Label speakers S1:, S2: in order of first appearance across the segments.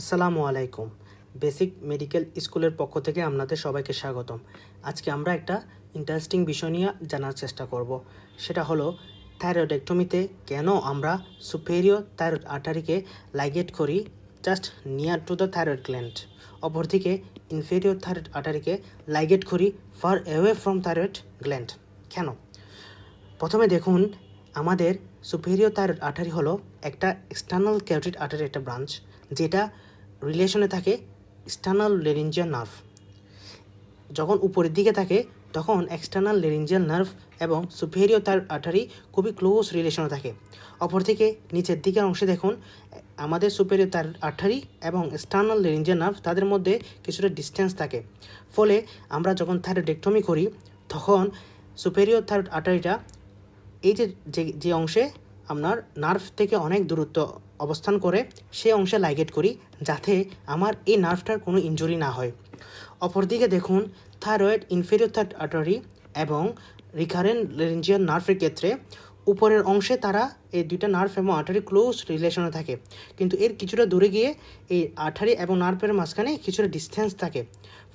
S1: আসসালামু আলাইকুম। Basic medical স্কুলের পক্ষ থেকে আপনাদের সবাইকে স্বাগতম। আজকে আমরা একটা ইন্টারেস্টিং বিষয় নিয়ে জানার চেষ্টা করব। সেটা হলো, থাইরয়েডেক্টমিতে কেন আমরা সুপেরিয়র থাইরয়েড আর্টারিকে লাইগেট করি just near to the thyroid gland অপরদিকে ইনফেরিয়র থাইরয়েড আর্টারিকে লাইগেট করি far away from thyroid gland কেন? প্রথমে দেখুন, আমাদের সুপেরিয়র থাইরয়েড আর্টারি হলো একটা এক্সটার্নাল ক্যারোটিড আর্টারি একটা ব্রাঞ্চ যেটা রিলেশনে থাকে এক্সটার্নাল লেরিঞ্জিয়াল নার্ভ যখন উপরের দিকে থাকে, তখন এক্সটার্নাল লেরিঞ্জিয়াল নার্ভ এবং সুপেরিয়র তার আর্টারি খুবই ক্লোজ রিলেশনে থাকে। অপরদিকে নিচের দিকের অংশে দেখুন, আমাদের সুপেরিয়র তার আর্টারি এবং এক্সটার্নাল লেরিঞ্জিয়াল নার্ভ তাদের মধ্যে কিছুটা ডিস্টেন্স থাকে। ফলে আমরা যখন থাইরয়েডেক্টমি করি, তখন সুপেরিয়র থাইরয়েড আর্টারিটা এই যে যে অংশে আপনার নার্ভ থেকে অনেক দূরত্ব অবস্থান করে সেই অংশে লাইগেট করি যাতে আমার এই নার্ভটার কোনো ইনজুরি না হয়। অপরদিকে দেখুন থাইরয়েড ইনফেরিয়র থার্ড আর্টারি এবং রিকারেন্ট লেরেঞ্জিয়াল নার্ভের ক্ষেত্রে উপরের অংশে তারা এই দুইটা নার্ভ এবং আর্টারি ক্লোজ রিলেশনে থাকে। কিন্তু এর কিছুটা দূরে গিয়ে এই আর্টারি এবং নার্ভের মাঝখানে কিছুটা ডিস্টেন্স থাকে।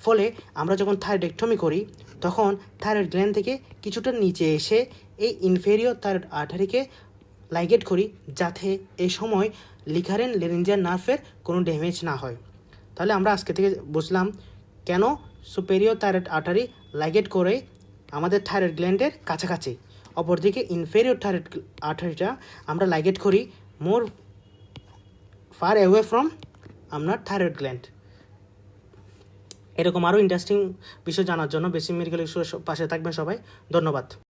S1: ফলে আমরা যখন থাইরয়েডেক্টমি করি তখন থাইরয়েড গ্ল্যান্ড থেকে কিছুটা নিচে এসে এই ইনফেরিয়র থাইরয়েড আর্টারিকে লাইগেট করি, যাতে এই সময় লিখারেন লেরেঞ্জিয়াল নার্ভের কোনো ড্যামেজ না হয়। তাহলে আমরা আজকে থেকে বুঝলাম কেন সুপেরিয়র থাইরয়েড আর্টারি লাইগেট করে আমাদের থাইরয়েড গ্ল্যান্ডের কাছাকাছি। অপরদিকে ইনফেরিয়র থাইরয়েড আর্টারিটা আমরা লাইগেট করি মোর ফার অ্যাওয়ে ফ্রম আপনার থাইরয়েড গ্ল্যান্ড। এরকম আরও ইন্টারেস্টিং বিষয় জানার জন্য বেসিক মেডিকেল পাশে থাকবেন সবাই। ধন্যবাদ।